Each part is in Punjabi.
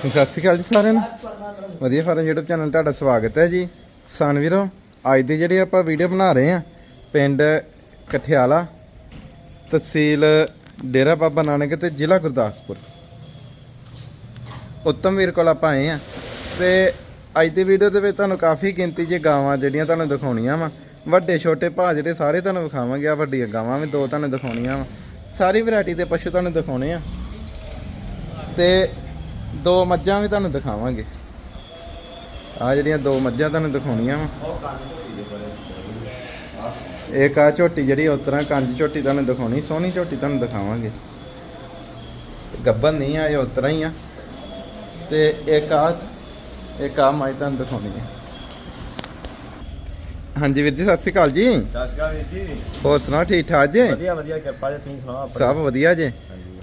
ਸਤਿ ਸ਼੍ਰੀ ਅਕਾਲ ਜੀ ਸਾਰਿਆਂ ਨੂੰ। ਵਧੀਆ ਫਾਰਮ YouTube ਚੈਨਲ ਤੁਹਾਡਾ ਸਵਾਗਤ ਹੈ ਜੀ। ਕਿਸਾਨ ਵੀਰੋ, ਅੱਜ ਦੀ ਜਿਹੜੀ ਆਪਾਂ ਵੀਡੀਓ ਬਣਾ ਰਹੇ ਆ ਪਿੰਡ ਕਠਿਆਲਾ, ਤਹਿਸੀਲ ਡੇਰਾ ਬਾਬਾ ਨਾਨਕ ਤੇ ਜ਼ਿਲ੍ਹਾ ਗੁਰਦਾਸਪੁਰ। ਉੱਤਮ ਵੀਰ ਕੋਲ ਆਪਾਂ ਆਏ ਆ ਤੇ ਅੱਜ ਦੀ ਵੀਡੀਓ ਦੇ ਵਿੱਚ ਤੁਹਾਨੂੰ ਕਾਫੀ ਗਿਣਤੀ 'ਚ ਗਾਵਾਂ ਜਿਹੜੀਆਂ ਤੁਹਾਨੂੰ ਦਿਖਾਉਣੀਆਂ ਵਾ। ਵੱਡੇ, ਛੋਟੇ ਭਾਅ ਜਿਹੜੇ ਸਾਰੇ ਤੁਹਾਨੂੰ ਵਿਖਾਵਾਂਗੇ ਆ ਵੱਡੀਆਂ ਗਾਵਾਂ ਵੀ ਦੋ ਤੁਹਾਨੂੰ ਦਿਖਾਉਣੀਆਂ ਵਾ। ਸਾਰੀ ਵੈਰਾਈਟੀ ਦੇ ਪਸ਼ੂ ਤੁਹਾਨੂੰ ਦਿਖਾਉਣੇ ਆ। ਤੇ ਦੋ ਮੱਝਾਂ ਵੀ ਤੁਹਾਨੂੰ ਦਿਖਾਵਾਂਗੇ। ਆ ਜਿਹੜੀਆਂ ਦੋ ਮੱਝਾਂ ਤੁਹਾਨੂੰ ਦਿਖਾਉਣੀਆਂ ਵਾ। ਇੱਕ ਆ ਝੋਟੀ ਜਿਹੜੀ ਉਸ ਤਰ੍ਹਾਂ ਕੰਜ ਝੋਟੀ ਤੁਹਾਨੂੰ ਦਿਖਾਉਣੀ ਸੋਹਣੀ ਝੋਟੀ ਤੁਹਾਨੂੰ ਦਿਖਾਵਾਂਗੇ। ਗੱਬਨ ਨਹੀਂ ਆ ਇਹ ਉਸ ਤਰ੍ਹਾਂ ਹੀ ਆ। ਤੇ ਇੱਕ ਆ ਇੱਕ ਆ ਮਾਈ ਤੁਹਾਨੂੰ ਦਿਖਾਉਣੀ ਹੈ ਹਾਂਜੀ ਵੀਰ ਜੀ ਸਤਿ ਸ਼੍ਰੀ ਅਕਾਲ ਜੀ। ਸਤਿ ਸ਼੍ਰੀ ਅਕਾਲ ਵੀਰ ਜੀ। ਹੋਰ ਸੁਣਾਓ ਠੀਕ ਠਾਕ ਜੀ? ਵਧੀਆ ਵਧੀਆ ਕਿਰਪਾ ਜੀ ਤੁਸੀਂ ਸੁਣਾਓ ਸਭ ਵਧੀਆ ਜੀ।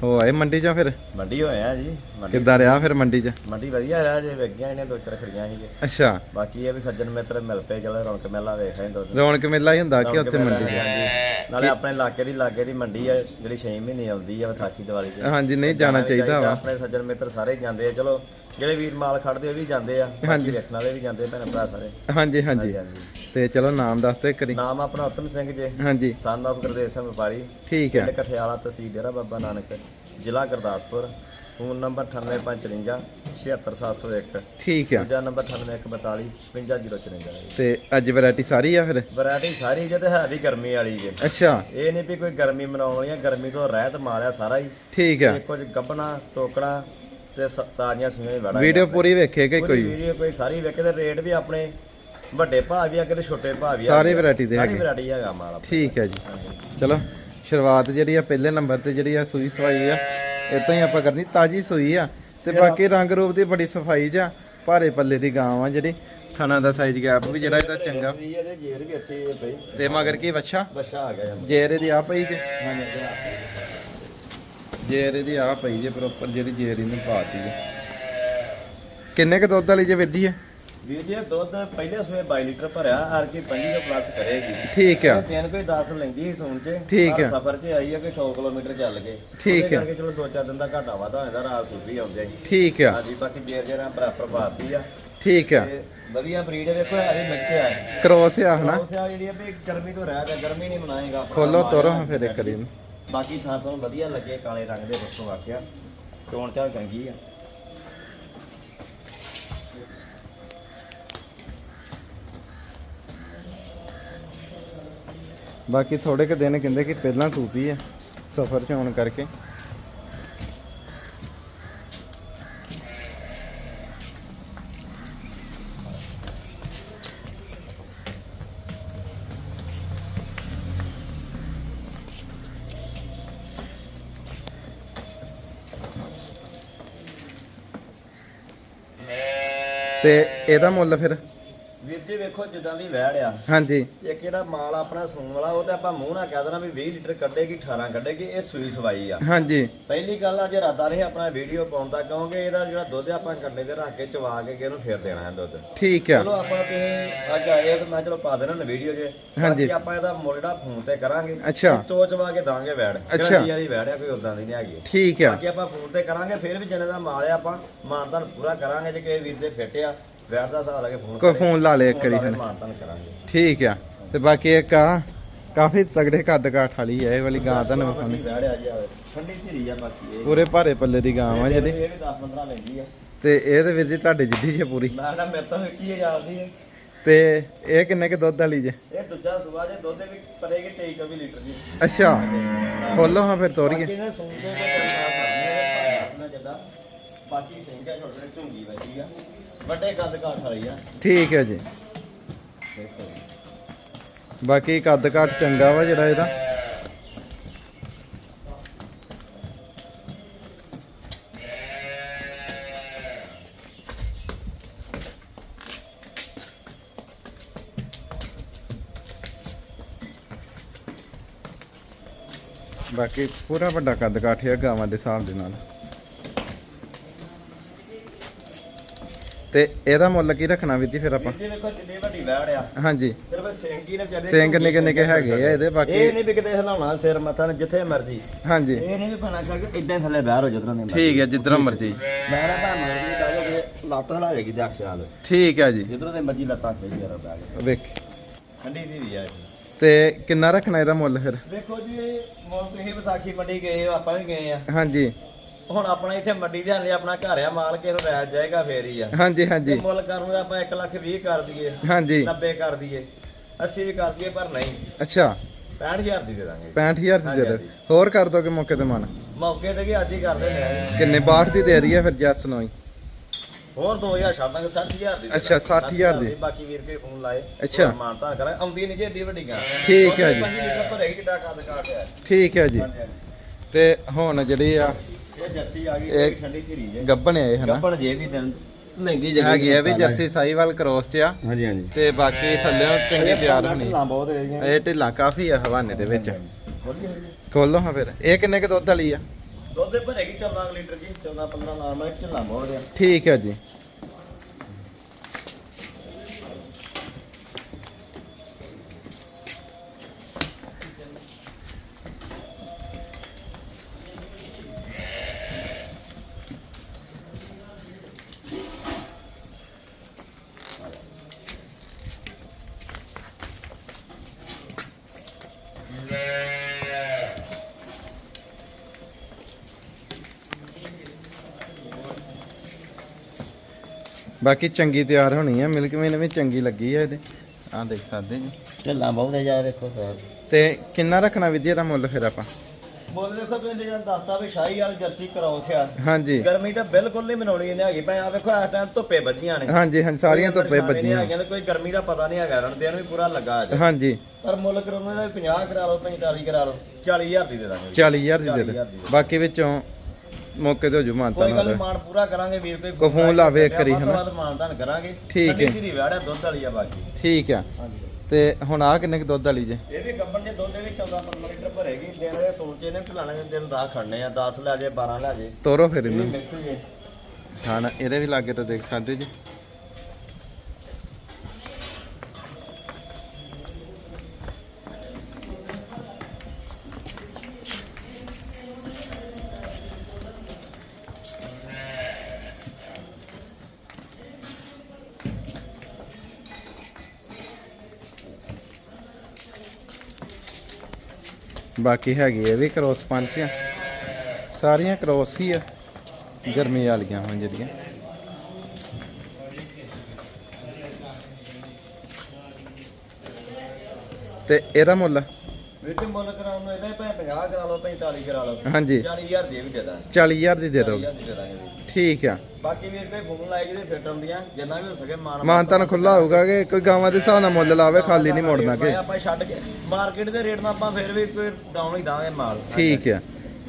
ਹੋ ਆਏ ਮੰਡੀ ਚੋਂ ਫਿਰ? ਮੰਡੀ ਹੋਏ ਆ ਜੀ ਮੰਡੀ। ਕਿੱਦਾਂ ਰਿਹਾ ਫਿਰ ਮੰਡੀ 'ਚ? ਮੰਡੀ ਵਧੀਆ ਰਿਹਾ ਜੇ ਵੇਗੀਆਂ ਇਹਨੇ ਦੋ ਚਾਰ ਖੜੀਆਂ ਸੀਗੇ ਅੱਛਾ। ਬਾਕੀ ਇਹ ਵੀ ਸੱਜਣ ਮਿੱਤਰ ਮਿਲ ਪਏ ਚਲੋ ਰੌਣਕ ਮੇਲਾ ਵੇਖ ਰਹੇ ਦੋ। ਰੌਣਕ ਮੇਲਾ ਹੀ ਹੁੰਦਾ ਕਿ ਉੱਥੇ ਮੰਡੀ। ਨਾਲੇ ਆਪਣੇ ਇਲਾਕੇ ਦੀ ਲਾਗੇ ਦੀ ਮੰਡੀ ਆ ਜਿਹੜੀ 6 ਮਹੀਨੇ ਆਉਂਦੀ ਆ ਵਿਸਾਖੀ ਦੀਵਾਲੀ ਤੇ ਹਾਂਜੀ ਨਹੀਂ ਜਾਣਾ ਚਾਹੀਦਾ ਵਾ। ਆਪਣੇ ਸੱਜਣ ਮਿੱਤਰ ਸਾਰੇ ਹੀ ਜਾਂਦੇ ਆ ਚਲੋ ਜਿਹੜੇ ਵੀਰ ਮਾਲ ਖੜਦੇ ਉਹ ਵੀ ਜਾਂਦੇ ਆ ਹਾਂਜੀ। ਬਾਕੀ ਵੇਖਣ ਵਾਲੇ ਵੀ ਜਾਂਦੇ ਭੈਣ ਭਰਾ ਸਾਰੇ। ਹਾਂਜੀ। ਹਾਂਜੀ ਹਾਂਜੀ। ਤੇ ਚਲੋ ਨਾਮ ਦੱਸ ਦੇ ਕਰੀ ਨਾਮ ਆਪਣਾ ਉਤਮ ਸਿੰਘ ਜੀ। ਹਾਂਜੀ। ਸਨ ਆਫ ਗੁਰਦੇਵ ਸਿੰਘ ਵਪਾਰੀ। ਠੀਕ ਹੈ। ਪਿੰਡ ਕਠਿਆਲਾ ਤਹਿਸੀਲ ਡੇਰਾ ਬਾਬਾ ਨਾਨਕ ਜ਼ਿਲ੍ਹਾ ਗੁਰਦਾਸਪੁਰ। ਫੋਨ ਨੰਬਰ 98554 76701 ਠੀਕ ਹੈ। ਦੂਜਾ ਨੰਬਰ 9842 55054 ਤੇ ਅੱਜ ਵੈਰਾਈਟੀ ਸਾਰੀ ਆ ਫਿਰ? ਵੈਰਾਈਟੀ ਸਾਰੀ ਜੇ ਤੇ ਹੈ ਵੀ ਗਰਮੀ ਵਾਲੀ ਜੇ। ਅੱਛਾ। ਇਹ ਨਹੀਂ ਵੀ ਕੋਈ ਗਰਮੀ ਮਨਾਉਣ ਵਾਲੀ ਆ ਗਰਮੀ ਤੋਂ ਰਹਿਤ ਮਾਰਿਆ ਸਾਰਾ ਹੀ। ਠੀਕ ਹੈ। ਇਹ ਕੁਝ ਗੱਬਣਾ ਟੋਕਣਾ ਤੇ ਸ- ਤਾਜ਼ੀਆਂ ਸੁਈਆਂ ਹੀ ਵੜਾ ਵੀਡੀਓ ਪੂਰੀ ਵੇਖੇ ਕਿ ਕੋਈ? ਵੀਡੀਓ ਕੋਈ ਸਾਰੀ ਵੇਖੇ ਤੇ ਰੇਟ ਵੀ ਆਪਣੇ ਵੱਡੇ ਭਾਅ ਵੀ ਆ ਕਿਤੇ ਛੋਟੇ ਭਾਅ ਵੀ ਆ। ਸਾਰੀ variety ਦੇ ਸਾਰੀ ਹੈਗੇ। ਵੈਰਾਈਟੀ ਹੈਗਾ ਮਾਲ ਆਪਣਾ। ਠੀਕ ਹੈ ਜੀ। ਚਲੋ ਸ਼ੁਰੂਆਤ ਜਿਹੜੀ ਆ ਪਹਿਲੇ ਨੰਬਰ ਤੇ ਜਿਹੜੀ ਆ ਸੂਈ ਸਵਾਈ ਆ ਇਤਾਂ ਹੀ ਆਪਾਂ ਕਰਨੀ ਤਾਜੀ ਸੂਈ ਆ। ਤੇ ਬਾਕੀ ਰੰਗ ਰੂਪ ਦੀ ਬੜੀ ਸਫ਼ਾਈ ਜਾਂ ਭਾਰੇ ਪੱਲੇ ਦੀ ਗਾਂ ਆ ਜਿਹੜੀ। ਖਾਣਾ ਦਾ ਸਾਈਜ਼ ਗੈਪ ਵੀ ਜਿਹੜਾ ਇਹਦਾ ਚੰਗਾ। ਵੀ ਇਹਦੇ ਜੇਰ ਵੀ ਇੱਥੇ ਹੀ ਹੈ ਪਈ ਤੇ ਮਗਰ ਕੀ ਵੱਛਾ? ਬੱਛਾ ਆ ਗਿਆ ਜੇਰ ਇਹਦੀ ਆ ਪਈ ਜੇ। ਜੇਰ ਇਹਦੀ ਆ ਪਈ ਜੇ ਪ੍ਰੋਪਰ ਜਿਹੜੀ ਜੇਰ ਇਹਨੂੰ ਪਾਤੀ ਜੇ। ਕਿੰਨੇ ਕ ਦੁੱਧ ਵਾਲੀ ਜੇ ਵਿੱਦੀ ਹੈ ਵੀਰ ਜੀ ਇਹ ਦੁੱਧ ਪਹਿਲੇ ਸਵੇ 22 ਲੀਟਰ ਭਰਿਆ ਹਰ ਕੀ 25 ਤੋਂ ਪਲੱਸ ਕਰੇਗੀ। ਠੀਕ ਆ। ਇਹ ਦਿਨ ਕੋਈ 10 ਲੈਂਦੀ ਸੀ ਸੂਣ ਚ ਠੀਕ ਆ। ਸਫ਼ਰ 'ਚ ਆਈ ਹੈ ਕਿ 100 ਕਿਲੋਮੀਟਰ ਚੱਲ ਗਏ। ਠੀਕ ਆ। ਕਰਕੇ ਚਲੋ ਦੋ ਚਾਰ ਦਿਨ ਦਾ ਘਾਟਾ ਵਾਧਾ ਹੋ ਜਾਂਦਾ ਰਾਤ ਸੂਪੀ ਆਉਂਦੇ ਜੀ। ਠੀਕ ਆ। ਹਾਂਜੀ ਬਾਕੀ ਜੇਰ ਜੇਰਾਂ ਬਰਾਬਰ ਪਾਤੀ ਆ। ਠੀਕ ਆ। ਤੇ ਵਧੀਆ ਬਰੀਡ ਵੇਖੋ ਹਰੀ ਮਿਕਸ ਆ। ਕ੍ਰੋਸ ਆ ਹਨਾ? ਉਸ ਆ ਜਿਹੜੀ ਆ ਵੀ ਗਰਮੀ ਤੋਂ ਰਹਿ ਗਿਆ ਗਰਮੀ ਨਹੀਂ ਮਨਾਏਗਾ ਖੋਲੋ ਤੋਰੋ ਆ। ਫਿਰ ਇੱਕ ਇਹਨੂੰ। ਬਾਕੀ ਥਾਂ ਤੁਹਾਨੂੰ ਵਧੀਆ ਲੱਗੇ ਕਾਲੇ ਰੰਗ ਦੇ ਬੱਸੋਂ ਆਖਿਆ ਟੋਣ ਚਾਲ ਚੰਗੀ ਆ। ਬਾਕੀ ਥੋੜੇ ਕੁ ਦਿਨ ਕਹਿੰਦੇ ਕਿ ਪਹਿਲਾਂ ਸੂਪੀ ਹੈ ਸਫ਼ਰ ਚ ਆਉਣ ਕਰਕੇ। ਤੇ ਇਹਦਾ ਮੁੱਲ ਫਿਰ? ਜੀ ਵੇਖੋ ਜਿੱਦਾਂ ਦੀ ਵਹਿੜ ਆ। ਹਾਂਜੀ। ਇਹ ਕਿਹੜਾ ਮਾਲ ਆਪਣਾ ਸੂਣ ਵਾਲਾ ਉਹ ਤੇ ਆਪਾਂ ਮੂੰਹ ਨਾਲ ਕਹਿ ਦੇਣਾ ਵੀ 20 ਲੀਟਰ ਕੱਢੇਗੀ 18 ਕੱਢੇਗੀ ਇਹ ਸੂਈ ਸਵਾਈ ਆ। ਹਾਂਜੀ। ਪਹਿਲੀ ਗੱਲ ਅੱਜ ਇਰਾਦਾ ਨਹੀਂ ਆਪਣਾ ਵੀਡੀਓ ਪਾਉਣ ਦਾ ਕਿਉਂਕਿ ਇਹਦਾ ਜਿਹੜਾ ਦੁੱਧ ਆਪਾਂ ਕੰਡੇ ਤੇ ਰੱਖ ਕੇ ਚਵਾ ਕੇ ਇਹਨੂੰ ਫੇਰ ਦੇਣਾ ਹੈ ਦੁੱਧ। ਠੀਕ ਆ। ਚਲੋ ਆਪਾਂ ਤੁਸੀਂ ਅੱਜ ਆਏ ਤਾਂ ਮੈਂ ਚਲੋ ਪਾ ਦੇਣਾ ਵੀਡੀਓ 'ਚ ਹਾਂਜੀ। ਆਪਾਂ ਇਹਦਾ ਮੁੱਲ ਜਿਹੜਾ ਫੋਨ ਤੇ ਕਰਾਂਗੇ। ਅੱਛਾ। ਚੋਚਵਾ ਕੇ ਦਾਂਗੇ ਵੈੜ। ਅੱਛਾ। ਵਾਲੀ ਵੈੜ ਆ ਕੋਈ ਉਦਾਂ ਦੀ ਨਹੀਂ ਹੈਗੀ। ਠੀਕ ਆ। ਬਾਕੀ ਆਪਾਂ ਫੋਨ ਤੇ ਕਰਾਂਗੇ ਫਿਰ ਵੀ ਜਿੰਨੇ ਦਾ ਮਾਲ ਆ ਆਪਾਂ ਮਾਨਤਾਨ ਪੂਰਾ ਕਰਾਂਗੇ ਜੇ ਕਿਸੇ ਵੀਰ ਦੇ ਫਿੱਟ ਆ ਵੈੜ ਦਾ ਹਿਸਾਬ ਲਾ ਕੇ ਫੋਨ ਕੋਈ ਫੋਨ ਲਾ ਲਿਆ ਇੱਕ ਵਾਰੀ ਕਰਾਂਗੇ। ਠੀਕ ਆ। ਤੇ ਬਾਕੀ ਇੱਕ ਆ ਕਾਫੀ ਤਗੜੇ ਕੱਦ ਕਾਠ ਵਾਲੀ ਹੈ ਇਹ ਵਾਲੀ ਗਾਂ ਤੁਹਾਨੂੰ ਵਿਖਾਉਣੀ। ਵੈੜ ਆ ਜੀ ਆਵੇ। ਠੰਡੀ ਧੀਰੀ ਆ ਬਾਕੀ ਇਹ। ਪੂਰੇ ਭਾਰੇ ਪੱਲੇ ਦੀ ਗਾਂ ਆ ਜਿਹੜੀ। ਇਹ ਵੀ 10 15 ਲੈਂਦੀ ਆ। ਤੇ ਇਹ ਤੇ ਵੀਰ ਜੀ ਤੁਹਾਡੇ ਜਿੱਡੀ ਜੇ ਪੂਰੀ। ਮੈਂ ਨਾ ਮੇਰੇ ਤੋਂ ਕੀ ਜਾਂਦੀ ਹੈ ਤੇ ਇਹ ਕਿੰਨੇ ਕੁ ਦੁੱਧ ਵਾਲੀ ਜੇ? ਇਹ ਦੂਜਾ ਸੁਬਾ ਜੇ ਦੁੱਧ ਵੀ ਕਰੇਗੀ 23 24 ਲੀਟਰ ਦੀ। ਅੱਛਾ। ਖੋਲੋ ਹਾਂ ਫਿਰ ਤੋਰੀਏ। ਬਾਕੀ ਨੇ ਸੁਣ ਕੇ ਤੇ ਪਰਿਵਾਰ ਕਰਨੀ ਹੈ ਆਪਣਾ ਜਿੱਦਾਂ ਬਾਕੀ ਸਿੰਘ ਹੈ ਛੋਟੇ ਝੁੰਗੀ ਵੱਜੀ ਆ। ਵੱਡੇ ਕੱਦ ਕਾਠ ਵਾਲੀ ਆ। ਠੀਕ ਹੈ ਜੀ। ਦੇਖੋ ਜੀ। ਬਾਕੀ ਕੱਦ ਕਾਠ ਚੰਗਾ ਵਾ ਜਿਹੜਾ ਇਹਦਾ। ਬਾਕੀ ਪੂਰਾ ਵੱਡਾ ਕੱਦ ਕਾਠ ਹੈ ਗਾਵਾਂ ਦੇ ਹਿਸਾਬ ਦੇ ਨਾਲ। ਤੇ ਇਹਦਾ ਮੁੱਲ ਕੀ ਰੱਖਣਾ ਵੀਰ ਜੀ ਫਿਰ ਆਪਾਂ? ਵੀਰ ਜੀ ਵੇਖੋ ਕਿੰਨੀ ਵੱਡੀ ਵੈੜ ਆ। ਹਾਂਜੀ। ਸਿਰਫ ਸਿੰਘ ਹੀ ਨੇ ਵਿਚਾਰੇ ਸਿੰਘ ਨਿੱਕੇ ਨਿੱਕੇ ਹੈਗੇ ਆ ਇਹਦੇ ਬਾਕੀ ਇਹ ਨਹੀਂ ਵੀ ਕਿਤੇ ਹਿਲਾਉਣਾ ਸਿਰ ਮੱਥਾ ਜਿੱਥੇ ਮਰਜ਼ੀ। ਹਾਂਜੀ। ਇਹ ਨਹੀਂ ਵੀ ਬਣਾ ਸਕਦੇ ਇਦਾਂ ਥੱਲੇ ਬਾਹਰ ਹੋ ਜਦੋਂ ਨੇ ਠੀਕ ਹੈ ਜਿੱਧਰੋਂ ਮਰਜ਼ੀ। ਮੈਂ ਨਾ ਭਾਵੇਂ ਮਰਜ਼ੀ ਦਾ ਲੱਤ ਹਲਾ ਜਾਏਗੀ ਦੇਖ ਖਿਆਲ ਠੀਕ ਹੈ ਜੀ। ਜਿੱਧਰੋਂ ਦੇ ਮਰਜ਼ੀ ਲੱਤਾਂ ਖੇਜ ਯਾਰ ਬੈਗ ਵੇਖ। ਠੰਡੀ ਦੀ ਵੀ ਆ ਇਹ। ਤੇ ਕਿੰਨਾ ਰੱਖਣਾ ਇਹਦਾ ਮੁੱਲ ਫਿਰ? ਵੇਖੋ ਜੀ ਮੋਲ ਤੁਸੀਂ ਵਿਸਾਖੀ ਮੰਡੀ ਗਏ ਆਪਾਂ ਵੀ ਗਏ ਆ। ਹਾਂਜੀ। ਹੁਣ ਆਪਣਾ ਇੱਥੇ ਮੰਡੀ ਦੇ ਹਾਲੇ ਆਪਣਾ ਘਰ ਆ ਮਾਲ ਕੇ ਰਾਜ ਜਾਏਗਾ ਫੇਰ ਹੀ ਆ। ਹਾਂਜੀ ਹਾਂਜੀ। ਮੁੱਲ ਕਰੂੰਗਾ ਆਪਾਂ 1 ਲੱਖ 20 ਕਰ ਦਈਏ ਹਾਂਜੀ। 90 ਕਰ ਦਈਏ 80 ਵੀ ਕਰ ਦਈਏ ਪਰ ਨਹੀਂ। ਅੱਛਾ। 65000 ਦੀ ਦੇ ਦਾਂਗੇ। 65000 ਦੀ ਦੇ ਦਿਓ। ਹੋਰ ਕਰ ਦੋਗੇ ਮੌਕੇ ਤੇ ਮਨ? ਮੌਕੇ ਤੇ ਕਿ ਅੱਜ ਹੀ ਕਰ ਦਿੰਦੇ ਆ ਕਿੰਨੇ 62 ਦੀ ਦੇ ਰਹੀ ਹੈ ਫਿਰ ਜੱਸ ਨੋਈ ਹੋਰ 2000 ਛੱਡ ਦਾਂਗੇ 60000 ਦੀ ਦੇ ਅੱਛਾ, ਦਾਂਗੇ। 60,000 ਦੀ। ਬਾਕੀ ਵੀਰ ਕੇ ਫੋਨ ਲਾਏ ਅੱਛਾ। ਮਾਨਤਾ ਕਰਾਂ। ਆਉਂਦੀ ਨਹੀਂ ਜੇ ਏਡੀ ਵੱਡੀ ਗਾ ਠੀਕ ਹੈ ਜੀ। ਠੀਕ ਹੈ ਜੀ। ਤੇ ਹੁਣ ਜਿਹੜੀ ਆ ਇਹ ਜੱਸੀ ਆ ਗਈ ਇਹ ਇਹ ਠੰਡੀ ਧੀਰੀ ਜੇ। ਗੱਬਣ ਹੈ ਇਹ ਹਨਾ? ਗੱਪਣ ਜੇ ਵੀ ਦਿਨ ਲੈਂਦੀ ਜਗ੍ਹਾ ਹੈਗੀ ਆ ਵੀ ਜਰਸੀ ਸਾਈਵਾਲ ਕ੍ਰੋਸ ਚ ਆ। ਹਾਂਜੀ ਹਾਂਜੀ। ਤੇ ਬਾਕੀ ਥੱਲੇ ਚੰਗੀ ਤਿਆਰ ਹੋਣੀ। ਢਿੱਲਾਂ ਬਹੁਤ ਰਹੀਆਂ ਇਹ ਢਿੱਲਾ ਕਾਫੀ ਆ ਹਵਾਨੇ ਦੇ ਵਿੱਚ। ਖੋਲੋ ਹਾਂ ਫਿਰ। ਇਹ ਕਿੰਨੇ ਕੁ ਦੁੱਧ ਵਾਲੀ ਆ? ਦੁੱਧ ਦੇ ਭਰੇਗੀ 14 ਲੀਟਰ ਜੀ 14 15 ਨਾਰਮਲ ਢਿੱਲਾਂ ਬਹੁਤ ਆ। ਠੀਕ ਹੈ ਜੀ। ਬਾਕੀ ਚੰਗੀ ਤਿਆਰ ਹੋਣੀ ਆ ਮਿਲਕ ਮੇਨ ਵੀ ਚੰਗੀ ਲੱਗੀ ਆ ਇਹਦੇ। ਆ ਦੇਖ ਸਕਦੇ ਜੀ। ਢਿੱਲਾਂ ਬਹੁਤ ਜਾ ਦੇਖੋ ਫਿਰ ਤੇ ਕਿੰਨਾ ਰੱਖਣਾ ਵਿਦਿਆ ਦਾ ਮੁੱਲ ਫਿਰ ਆਪਾਂ? ਬੋਲ ਦੇਖੋ ਤੁਸੀਂ ਜਦ ਦੱਸਤਾ ਵੀ ਸ਼ਾਹੀ ਵਾਲ ਜਰਸੀ ਕਰਾਉਸ ਆ ਹਾਂਜੀ। ਗਰਮੀ ਤਾਂ ਬਿਲਕੁਲ ਨਹੀਂ ਮਨਾਉਣੀ ਇਹਨੇ ਹੈਗੀ। ਭਾਈ ਆ ਵੇਖੋ ਇਸ ਟਾਈਮ ਧੁੱਪੇ ਵੱਜੀਆਂ ਨੇ। ਹਾਂਜੀ ਹਾਂ ਸਾਰੀਆਂ ਧੁੱਪੇ ਹੈਗੀਆਂ ਤੇ ਕੋਈ ਗਰਮੀ ਦਾ ਪਤਾ ਨਹੀਂ ਹੈਗਾ। ਰਣ ਦਿਨ ਵੀ ਪੂਰਾ ਲੱਗਾ ਅੱਜ। ਹਾਂਜੀ। ਪਰ ਮੁੱਲ ਕਰਾਉਣਾ ਦਾ 50 ਕਰਾ ਲਓ 45 ਕਰਾ ਲਓ 40000 ਦੀ ਦੇ ਦਾਂਗੇ। 40000 ਦੀ ਦੇ 40,000 ਦੇ ਦੀ। ਬਾਕੀ ਵਿੱਚੋਂ ਮੌਕੇ ਤੇ ਹੋ ਜੂ ਮਾਨਤਾ ਕੋਈ ਗੱਲ ਨਾਲ। ਨੀ, ਮਾਣ ਪੂਰਾ ਕਰਾਂਗੇ ਵੀਰ ਕੋਈ ਕੋਈ ਫੋਨ ਲਾਵੇ ਇੱਕ ਵਾਰੀ, ਹਨਾ? ਹਨਾ ਮਾਨਦਾਨ ਕਰਾਂਗੇ। ਠੀਕ ਹੈ। ਦੀ ਵਿਆੜਾ ਦੁੱਧ ਵਾਲੀ ਆ ਬਾਕੀ। ਠੀਕ ਆ। ਹਾਂਜੀ। ਤੇ ਹੁਣ ਆ ਕਿੰਨੇ ਕੁ ਦੁੱਧ ਵਾਲੀ ਜੇ? ਇਹ ਵੀ ਗੱਬਣ ਦੇ ਦੁੱਧ ਦੇ ਵਿੱਚ 14 15 ਲੀਟਰ ਭਰੇਗੀ। ਦਿਨ ਦੇ ਸੋਚੇ ਨੇ ਢਲਾਣਾ ਦਿਨ 10 ਖੜਨੇ ਆ 10 ਲੈ ਜੇ 12 ਲੈ ਜੇ। ਤੋਰੋ ਫਿਰ ਇਹ ਇਹਨੂੰ ਮਿਕਸ ਜੇ। ਇਹਦੇ ਵੀ ਲਾਗੇ ਤਾਂ ਦੇਖ ਸਕਦੇ ਜੀ। ਬਾਕੀ ਹੈਗੀ ਇਹ ਵੀ ਕ੍ਰੋਸ ਪੰਚ ਆ। ਸਾਰੀਆਂ ਕ੍ਰੋਸ ਹੀ ਆ, ਗਰਮੀ ਵਾਲੀਆਂ ਹੁਣ ਜਿਹੜੀਆਂ। ਤੇ ਇਹਦਾ ਮੁੱਲ? ਵਿੱਚ ਮੁੱਲ ਕਰਾਉਣ ਨੂੰ ਇਹਦਾ ਭਾਵੇਂ 50 ਕਰਾ ਲਓ 45 ਕਰਾ ਲਓ। ਹਾਂਜੀ। 40000 ਦੀ ਇਹ ਵੀ ਦੇ ਦਾਂਗੇ। 40000 ਦੀ ਦੇ ਦਿਓ। 40000 ਦੀ ਦੇ ਦਾਂਗੇ ਵੀਰ। ਠੀਕ ਆ। ਬਾਕੀ ਵੀਰ ਕੋਈ ਫੋਨ ਲਾਏਗੀ ਤੇ ਫਿੱਟ ਹੁੰਦੀਆਂ ਜਿੰਨਾ ਵੀ ਹੋ ਸਕੇ ਮਾਨ ਮਾਨ ਤਾਂ ਖੁੱਲਾ ਹੋਊਗਾ ਕਿ ਕੋਈ ਗਾਵਾਂ ਦੇ ਹਿਸਾਬ ਨਾਲ ਮੁੱਲ ਲਾਵੇ ਖਾਲੀ ਨਹੀਂ ਮੋੜਨਾ ਕਿ ਆਪਾਂ ਛੱਡ ਕੇ ਮਾਰਕੀਟ ਦੇ ਰੇਟ ਨਾਲ ਆਪਾਂ ਫਿਰ ਵੀ ਕੋਈ ਡਾਊਨ ਹੀ ਦਾਂਗੇ ਮਾਲ। ਠੀਕ ਆ।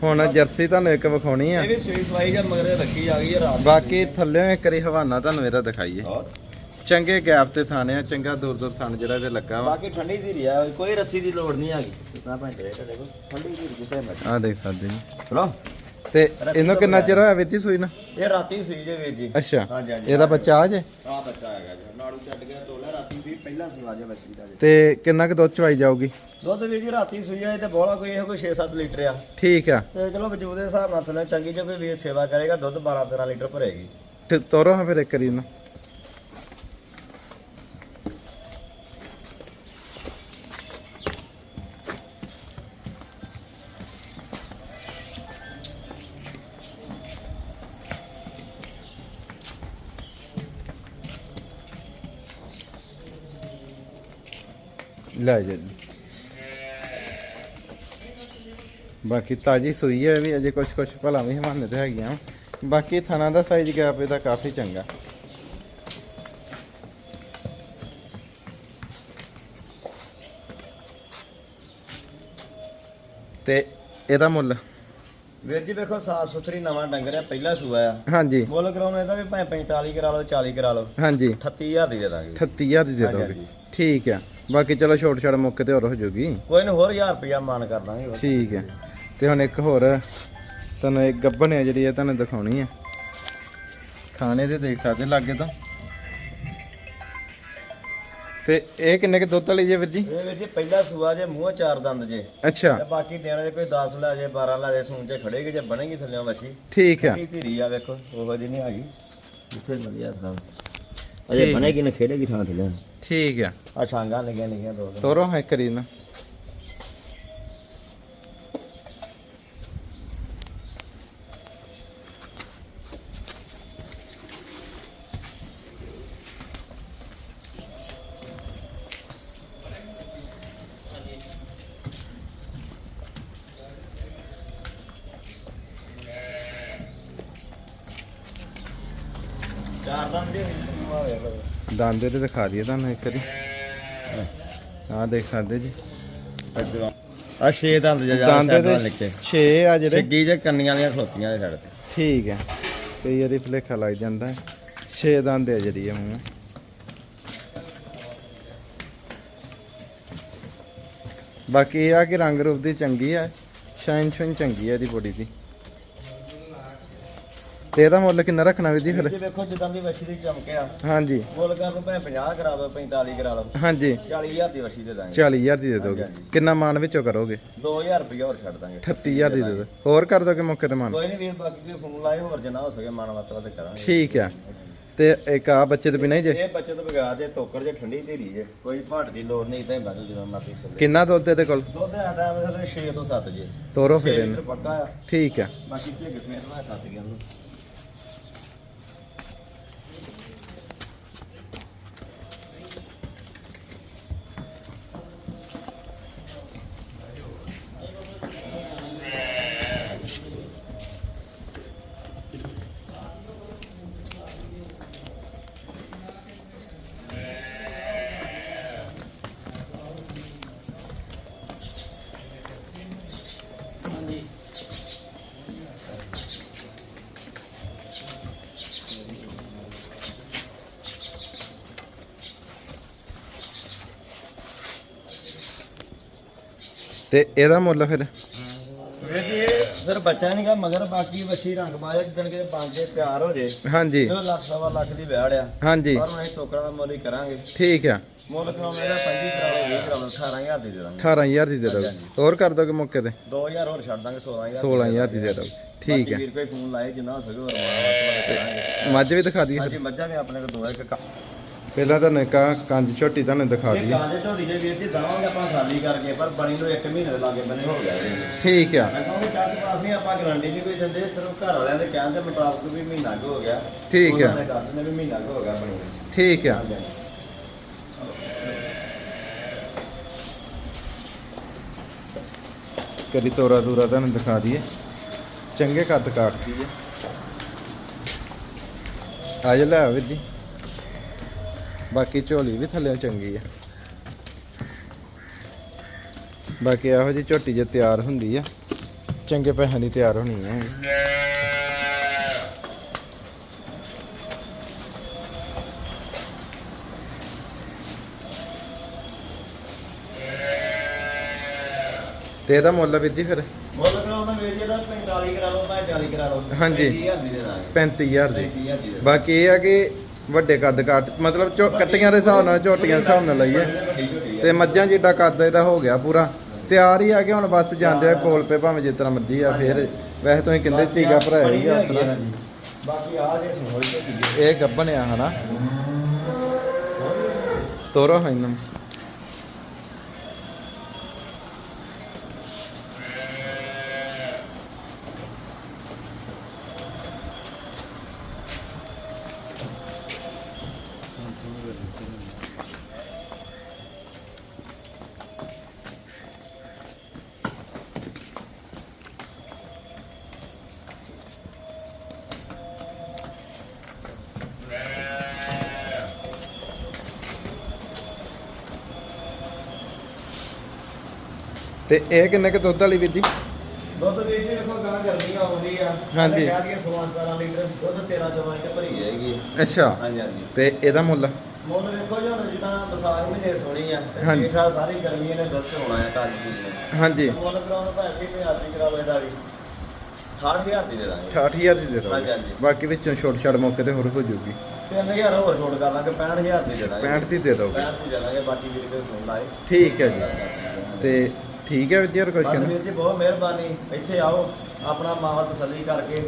ਹੁਣ ਜਰਸੀ ਤੁਹਾਨੂੰ ਇੱਕ ਵਿਖਾਉਣੀ ਆ। ਇਹ ਵੀ ਸੂਈ ਸਵਾਈ ਜਾਂ ਮਗਰੇ ਰੱਖੀ ਆ ਗਈ ਹੈ ਰਾਤ ਬਾਕੀ ਥੱਲੇ ਇੱਕ ਵਾਰੀ ਹਵਾਨਾ ਤੁਹਾਨੂੰ ਇਹਦਾ ਦਿਖਾਈਏ। ਹੋਰ। ਚੰਗੇ ਗੈਪ ਤੇ ਥਾਣੇ ਆ ਚੰਗਾ ਦੂਰ ਦੂਰ ਥਣ ਜਿਹੜਾ ਇਹਦੇ ਲੱਗਾ ਵਾ। ਬਾਕੀ ਠੰਡੀ ਦੀ ਰਿਆ ਕੋਈ ਰੱਸੀ ਦੀ ਲੋੜ ਨਹੀਂ ਹੈਗੀ। ਕਿतना ਭਾਂਡੇ ਰੇਟ ਦੇਖੋ ਠੰਡੀ ਦੀ ਕਿਸੇ ਮੈਂ ਆ ਦੇਖ ਸਕਦੇ ਜੀ। ਚਲੋ। ਤੇ ਇਹਨੂੰ ਕਿੰਨਾ ਚਿਰ ਹੋਇਆ ਵਿੱਚ ਹੀ ਸੂਈ ਨਾ? ਇਹ ਰਾਤੀ ਸੂਈ ਜੇ ਵੀਰ ਜੀ। ਅੱਛਾ। ਇਹਦਾ ਬੱਚਾ ਆ ਜੇ? ਆ ਬੱਚਾ ਹੈਗਾ ਜੀ। ਨਾੜੂ ਛੱਡ ਗਿਆ ਤੋਲਾ ਰਾਤੀ ਸੂਈ ਪਹਿਲਾਂ ਸੂਆ ਜੇ ਬੱਚੀ ਦਾ ਜੀ। ਤੇ ਕਿੰਨਾ ਕੁ ਦੁੱਧ ਚਵਾਈ ਜਾਊਗੀ? ਦੁੱਧ ਵੀਰ ਜੀ ਰਾਤੀ ਸੂਈ ਆ ਤੇ ਬੋਲਾ ਕੋਈ ਇਹੋ ਕੋਈ 6-7 ਲੀਟਰ ਆ। ਠੀਕ ਆ। ਤੇ ਚਲੋ ਵਜੂਦ ਦੇ ਹਿਸਾਬ ਨਾਲ ਥੱਲੇ ਚੰਗੀ ਜੇ ਕੋਈ ਵੀਰ ਸੇਵਾ ਕਰੇਗਾ ਦੁੱਧ 12-13 ਲੀਟਰ ਭਰੇਗੀ। ਤੇ ਤੋਰੋ ਹਾਂ ਫਿਰ ਇੱਕ ਵਾਰੀ ਲੈ ਜਾ। ਬਾਕੀ ਤਾਜੀ ਸੂਈ ਹੈ ਵੀ ਅਜੇ ਕੁਝ ਕੁਝ ਭਲਾ ਵੀ ਹਮਾਨੇ ਤੇ ਹੈਗੀਆਂ। ਬਾਕੀ ਥਣਾ ਦਾ ਸਾਈਜ਼ ਗੈਪ ਇਹਦਾ ਕਾਫੀ ਚੰਗਾ। ਤੇ ਇਹਦਾ ਮੁੱਲ? ਵੀਰ ਜੀ ਵੇਖੋ ਸਾਫ਼ ਸੁਥਰੀ ਨਵਾਂ ਡੰਗਰ ਆ ਪਹਿਲਾ ਸੂਆ ਆ। ਹਾਂਜੀ। ਮੁੱਲ ਕਰਾਉਣਾ ਇਹਦਾ ਵੀ ਭਾਵੇਂ 45 ਕਰਾ ਲਓ 40 ਕਰਾ ਲਓ। ਹਾਂਜੀ। 38000 ਦੀ ਦੇ ਦਾਂਗੇ। 38000 ਦੀ ਦੇ ਦੋਗੇ। ਠੀਕ ਆ। ਬਾਕੀ ਚਲੋ ਛੋਟ ਛੋਟ ਮੌਕੇ ਤੇ ਹੋਰ ਹੋ ਜਾਊਗੀ ਕੋਈ ਨਹੀਂ ਹੋਰ 1000 ਰੁਪਇਆ ਮਾਨ ਕਰ ਦਾਂਗੇ। ਠੀਕ ਹੈ। ਤੇ ਹੁਣ ਇੱਕ ਹੋਰ ਤੁਹਾਨੂੰ ਇੱਕ ਗੱਬਣ ਹੈ ਜਿਹੜੀ ਇਹ ਤੁਹਾਨੂੰ ਦਿਖਾਉਣੀ ਹੈ। ਥਾਣੇ ਦੇ ਦੇਖ ਸਕਦੇ ਲਾਗੇ ਤੋਂ। ਤੇ ਇਹ ਕਿੰਨੇ ਕੁ ਦੁੱਧ ਵਾਲੀ ਜੇ ਵੀਰ ਜੀ? ਇਹ ਵੀਰ ਜੀ ਪਹਿਲਾ ਸੂਆ ਜੇ ਮੂੰਹ ਚਾਰ ਦੰਦ ਜੇ। ਅੱਛਾ। ਤੇ ਬਾਕੀ ਦੇਣ ਜੇ ਕੋਈ 10 ਲੈ ਜੇ 12 ਲੈ ਜੇ ਸੂਣ ਚ ਖੜੇਗੀ ਜੇ ਬਣੇਗੀ ਥੱਲੇ ਵਸੀ ਠੀਕ ਆ। ਕੀ ਧੀਰੀ ਆ ਵੇਖੋ ਉਹੋ ਜਿਹੀ ਨਹੀਂ ਹੈਗੀ। ਇੱਥੇ ਵਧੀਆ ਥਾਂ ਅਜੇ ਬਣੇਗੀ ਨਾ ਖੇਡੇਗੀ ਥਾਂ ਤੇ ਲੈ ਠੀਕ ਆ। ਆ ਛਾਂਗਾ ਲੱਗੀਆਂ ਲੱਗੀਆਂ ਦੋ ਦੋ ਤੋਰੋ ਹੈ ਕਰੀ ਨਾ ਚਾਰ ਦੰਦ ਦੇ ਦੰਦ ਤੇ ਦਿਖਾ ਦਈਏ ਤੁਹਾਨੂੰ ਇੱਕ ਵਾਰੀ। ਆਹ ਦੇਖ ਸਕਦੇ ਜੀ। ਆ ਛੇ ਦੰਦ ਜਾ ਜਾ ਦੰਦ ਦੇ ਵੱਲ ਲਿਖੇ 6 ਆ ਜਿਹੜੇ। ਸਿੱਗੀ ਜੇ ਕੰਨੀਆਂ ਵਾਲੀਆਂ ਖਲੋਤੀਆਂ ਦੇ ਤੇ। ਠੀਕ ਹੈ। ਕਈ ਵਾਰੀ ਭੁਲੇਖਾ ਲੱਗ ਜਾਂਦਾ 6 ਦੰਦ ਹੈ ਜਿਹੜੀ ਮੂੰਹ। ਬਾਕੀ ਇਹ ਆ ਕਿ ਰੰਗ ਰੂਪ ਦੀ ਚੰਗੀ ਆ। ਸ਼ਾਈਨ ਸ਼ਾਈਨ ਚੰਗੀ ਆ ਇਹਦੀ ਬੋਡੀ ਦੀ। ਤੇ ਇਹਦਾ ਮੁੱਲ ਕਿੰਨਾ ਰੱਖਣਾ ਵੀ ਜੀ ਫਿਰ? ਜੀ ਵੇਖੋ ਜਿੱਦਾਂ ਦੀ ਵੱਛੀ ਦੀ ਚਮਕਿਆ ਹਾਂਜੀ। ਮੁੱਲ ਕਰ ਲਓ ਭਾਵੇਂ 50 ਕਰਾ ਦਿਓ 45 ਕਰਾ ਲਓ ਹਾਂਜੀ। 40000 ਦੀ ਵੱਛੀ ਦੇ ਦਾਂਗੇ। 40000 ਦੀ ਦੇ ਦੋਗੇ। ਹਾਂਜੀ, ਹਾਂਜੀ। ਕਿੰਨਾ ਮਾਨ ਵਿੱਚੋਂ ਕਰੋਗੇ? 2000 ਰੁਪਏ ਹੋਰ ਛੱਡ ਦਾਂਗੇ। 38000 ਦੀ ਦੇ ਦੋ ਹੋਰ ਕਰ ਦੋਗੇ ਮੌਕੇ ਤੇ ਮਾਨ? ਕੋਈ ਨਹੀਂ ਵੀਰ ਬਾਕੀ ਕੋਈ ਫੋਨ ਲਾਏ ਹੋਰ ਜਿੰਨਾ ਹੋ ਸਕੇ ਮਾਨ ਮਾਤਰਾ ਤੇ ਕਰਾਂਗੇ। ਠੀਕ ਆ। ਤੇ ਇੱਕ ਆ ਬੱਚੇ ਤੋਂ ਬਿਨਾਂ ਹੀ ਜੇ? ਇਹ ਬੱਚੇ ਤੋਂ ਬਗਾਰ ਜੇ ਟੋਕਰ ਜੇ ਠੰਡੀ ਧੀਰੀ ਜੇ ਕੋਈ ਭਾਟ ਦੀ ਲੋੜ ਨਹੀਂ ਤਾਂ ਬਾਜੂ ਜਦੋਂ ਚੱਲੇ। ਕਿੰਨਾ ਦੁੱਧ ਇਹਦੇ ਕੋਲ? ਦੁੱਧ ਦਾ ਟਾਈਮ ਸਰ 6 ਤੋਂ 7 ਜੇ। ਤੋਰੋ 6 ਫਿਰ ਇਹਨੂੰ। ਪੱਕਾ ਆ। ਠੀਕ ਆ। ਬਾਕੀ ਝਿੱਗ ਸਮੇਤ ਮੈਂ 7 ਗਿਆ ਤੇ ਇਹਦਾ ਮੁੱਲ ਫਿਰ? ਵੀਰ ਜੀ ਇਹ ਸਰ ਬੱਚਾ ਨਹੀਂਗਾ ਮਗਰ ਬਾਕੀ ਵੱਛੀ ਰੰਗ ਬਾਜਾ ਜਿੱਦਣ ਕੇ ਬਣ ਕੇ ਤਿਆਰ ਹੋ ਜੇ ਹਾਂਜੀ। ਇਹ ਲੱਖ ਸਵਾ ਲੱਖ ਦੀ ਵਿਆੜ ਆ। ਹਾਂਜੀ। ਪਰ ਹੁਣ ਅਸੀਂ ਟੋਕਰਾਂ ਦਾ ਮੁੱਲ ਹੀ ਕਰਾਂਗੇ। ਠੀਕ ਆ। ਮੁੱਲ ਕਰਾਉਣਾ ਇਹਦਾ 25 ਕਰਾ ਲਓ 20 ਕਰਾ ਲਓ 18000 ਦੀ ਦੇ ਦਾਂਗੇ। 18000 ਦੀ ਦੇ ਦੋਗੇ ਹੋਰ ਕਰ ਦੋਗੇ ਮੌਕੇ ਤੇ? 2000 ਹੋਰ ਛੱਡ ਦਾਂਗੇ 16000 16000 ਦੀ ਦੇ ਦੋਗੇ। ਠੀਕ ਬਾਕੀ ਹੈ ਵੀਰ ਕੋਈ ਫੋਨ ਲਾਏ ਜਿੰਨਾ ਹੋ ਸਕੇ ਹੋਰ ਮਾਰਾ ਵਾਰ ਕਰਾਂਗੇ। ਮੱਝ ਵੀ ਦਿਖਾ ਦਈਏ ਫਿਰ। ਹਾਂਜੀ ਮੱਝਾਂ ਵੀ ਆਪਣੇ ਕੋਲ ਦੋ ਇੱਕ ਕ- ਪਹਿਲਾਂ ਤੁਹਾਨੂੰ ਇੱਕ ਆਹ ਕੰਜ ਝੋਟੀ ਤੁਹਾਨੂੰ ਦਿਖਾ ਇਹ ਦਈਏ। ਗਾਂ ਝੋਟੀ ਦੇ ਵੀਰ ਜੀ ਦਵਾਂਗੇ ਆਪਾਂ ਖਾਲੀ ਕਰਕੇ ਪਰ ਬਣੀ ਨੂੰ 1 ਮਹੀਨੇ ਦੇ ਲਾਗੇ ਬਨੇ ਹੋ ਗਿਆ ਜੀ। ਠੀਕ ਆ। ਮੈਂ ਕਹਾਂਗੇ ਚੱਕ ਪਾਸ ਨਹੀਂ ਆਪਾਂ ਗਰੰਟੀ ਨਹੀਂ ਕੋਈ ਦਿੰਦੇ ਸਿਰਫ ਘਰ ਵਾਲਿਆਂ ਦੇ ਕਹਿਣ ਦੇ ਮੁਤਾਬਕ ਵੀ ਮਹੀਨਾ ਕੁ ਹੋ ਗਿਆ। ਠੀਕ ਹੈ। ਉਹਨਾਂ ਨੇ ਦੱਸ ਦਿੰਦੇ ਵੀ ਮਹੀਨਾ ਕੁ ਹੋ ਗਿਆ ਬਣੀ ਨੂੰ। ਠੀਕ ਆ। ਹਾਂਜੀ, ਹਾਂਜੀ। ਕਦੀ ਤੋਰਾ ਦੂਰਾ ਤੁਹਾਨੂੰ ਦਿਖਾ ਦਈਏ। ਚੰਗੇ ਕੱਦ ਕਾਟਦੀ ਹੈ ਆ ਜਾ ਲੈ ਆ ਵੀਰ ਜੀ। ਬਾਕੀ ਝੋਲੀ ਵੀ ਥੱਲੇ ਚੰਗੀ ਆ। ਬਾਕੀ ਇਹੋ ਜੀ ਝੋਟੀ ਜੇ ਤਿਆਰ ਹੁੰਦੀ ਆ ਚੰਗੇ ਪੈਸਿਆਂ ਦੀ ਤਿਆਰ ਹੋਣੀ ਹੈ ਤੇ ਇਹਦਾ ਮੁੱਲ ਵੀਰ ਜੀ ਫਿਰ? ਮੁੱਲ ਕਰਾਉਣਾ ਵੀਰ ਜੀ ਦਾ 45 ਕਰਾ ਲਓ ਮੈਂ 40 ਕਰਾ ਲਓ। ਹਾਂਜੀ। 35000 ਦੀ ਦਾਂਗੇ। 35000 ਦੀ। 35000 ਦੀ ਦੇ ਬਾਕੀ ਇਹ ਆ ਕਿ ਵੱਡੇ ਕੱਦ ਕਾਟ, ਮਤਲਬ ਝੋ ਕੱਟੀਆਂ ਦੇ ਹਿਸਾਬ ਨਾਲ, ਝੋਟੀਆਂ ਦੇ ਹਿਸਾਬ ਨਾਲ ਲਈਏ। ਤੇ ਮੱਝਾਂ ਜਿੱਡਾ ਕੱਦ ਇਹਦਾ ਹੋ ਗਿਆ ਪੂਰਾ। ਤਿਆਰ ਹੀ ਆ ਕਿ ਹੁਣ ਬਸ ਜਾਂਦੇ ਆ ਕੋਲ ਪੇ, ਭਾਵੇਂ ਜਿਸ ਤਰ੍ਹਾਂ ਮਰਜ਼ੀ ਆ, ਫੇਰ ਵੈਸੇ ਤੁਸੀਂ ਕਹਿੰਦੇ ਚੀਗਾ ਭਰਾਇਆ ਹੀ ਆ ਉਤਰਾ। ਬਾਕੀ ਆ ਜੇ ਸੋਹਣੀ ਝੋਟੀ ਇਹ ਗੱਬਨ ਆ, ਹਨਾ? ਤੋਰੋ ਇਹਨੂੰ। ਤੇ ਇਹ ਕਿੰਨੇ ਕੁ ਦੁੱਧ ਵਾਲੀ ਵੀਰ ਜੀ? ਦੁੱਧ ਵੀਰ ਜੀ ਦੇਖੋ ਗਾਂ ਗਰਮੀ ਆਉਂਦੀ ਆ। ਹਾਂਜੀ। ਕਹਿ ਦਈਏ 16 17 ਲੀਟਰ ਦੁੱਧ 13 14 ਲੀਟਰ ਭਰੀ ਜਾਏਗੀ। ਅੱਛਾ। ਹਾਂਜੀ ਹਾਂਜੀ। ਤੇ ਇਹਦਾ ਮੁੱਲ? ਮੁੱਲ ਵੇਖੋ ਜੀ ਹੁਣ ਜਿੱਦਾਂ ਵਿਸਾਖ ਮਹੀਨੇ ਸੋਣੀ ਆ ਤੇ ਹਾਂਜੀ। ਜੇਠਾ ਸਾਰੀ ਗਰਮੀ ਇਹਨੇ ਦੁੱਧ ਚ ਹੋਣਾ ਆ ਤਾਜੀ ਚੀਜ਼ ਨੇ ਹਾਂਜੀ ਮੁੱਲ ਕਰਾਉਣਾ ਤਾਂ 80 85 ਕਰਾ ਲਓ ਇਹਦਾ ਵੀ। 68000 ਦੀ ਦੇ ਦਾਂਗੇ। 68000 ਦੀ ਦੇ ਹਾਂਜੀ, ਦੋ ਹਾਂਜੀ। ਬਾਕੀ ਵਿੱਚੋਂ ਛੋਟ ਛੜ ਮੌਕੇ ਤੇ ਹੋਰ ਹੋ ਜਾਊਗੀ। 3000 ਹੋਰ ਛੋੜ ਕਰ ਲਾਂਗੇ 65000 ਦੀ ਦੇ ਦਾਂਗੇ। 65 ਦੀ ਦੇ ਦੋਗੇ। 65 ਦੀ ਦੇ ਦਾਂਗੇ ਬਾਕੀ ਵੀਰ ਕੋਈ ਫੋਨ ਲਾਏ। ਠੀਕ ਹੈ ਜੀ। ਤੇ ਠੀਕ ਹੈ ਹੋਰ ਕੁਝ ਬਸ ਵੀਰ ਜੀ ਬਹੁਤ ਮਿਹਰਬਾਨੀ ਇੱਥੇ ਆਓ ਆਪਣਾ ਮਾਵਾ ਤਸੱਲੀ ਕਰਕੇ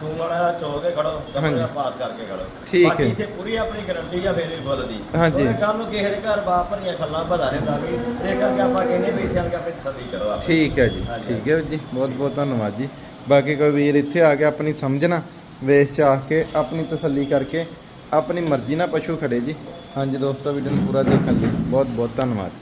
ਸੂਮ ਵਾਲਾ ਚੋ ਕੇ ਖੜੋ। ਕੱਪੜਾ ਪਾਸ ਕਰਕੇ ਖੜੋ ਠੀਕ ਬਾਕੀ ਹੈ। ਇੱਥੇ ਪੂਰੀ ਆਪਣੀ ਗਾਰੰਟੀ ਆ ਫੇਰ ਫੁੱਲ ਦੀ ਹਾਂਜੀ। ਕੱਲ ਨੂੰ ਕਿਸੇ ਦੇ ਘਰ ਬਾਪ ਭਰੀਆਂ ਖੱਲਾਂ ਭਦਾ ਰਹਿੰਦਾ ਵੀ ਇਹ ਕਰਕੇ ਆਪਾਂ ਕਹਿੰਦੇ ਵੀ ਇੱਥੇ ਆ ਕੇ ਆਪਣੀ ਤਸੱਲੀ ਕਰੋ ਆਪ। ਠੀਕ ਹੈ ਜੀ। ਠੀਕ ਹੈ ਵੀਰ ਜੀ ਬਹੁਤ ਬਹੁਤ ਧੰਨਵਾਦ ਜੀ ਬਾਕੀ ਕੋਈ ਵੀਰ ਇੱਥੇ ਆ ਕੇ ਆਪਣੀ ਸਮਝਣਾ ਵੇਚ ਚਾਹ ਕੇ ਆਪਣੀ ਤਸੱਲੀ ਕਰਕੇ ਆਪਣੀ ਮਰਜ਼ੀ ਨਾਲ ਪਸ਼ੂ ਖੜੇ ਜੀ ਹਾਂਜੀ ਦੋਸਤੋ ਵੀਡੀਓ ਨੂੰ ਪੂਰਾ ਦੇਖਣ ਲਈ ਬਹੁਤ ਬਹੁਤ ਧੰਨਵਾਦ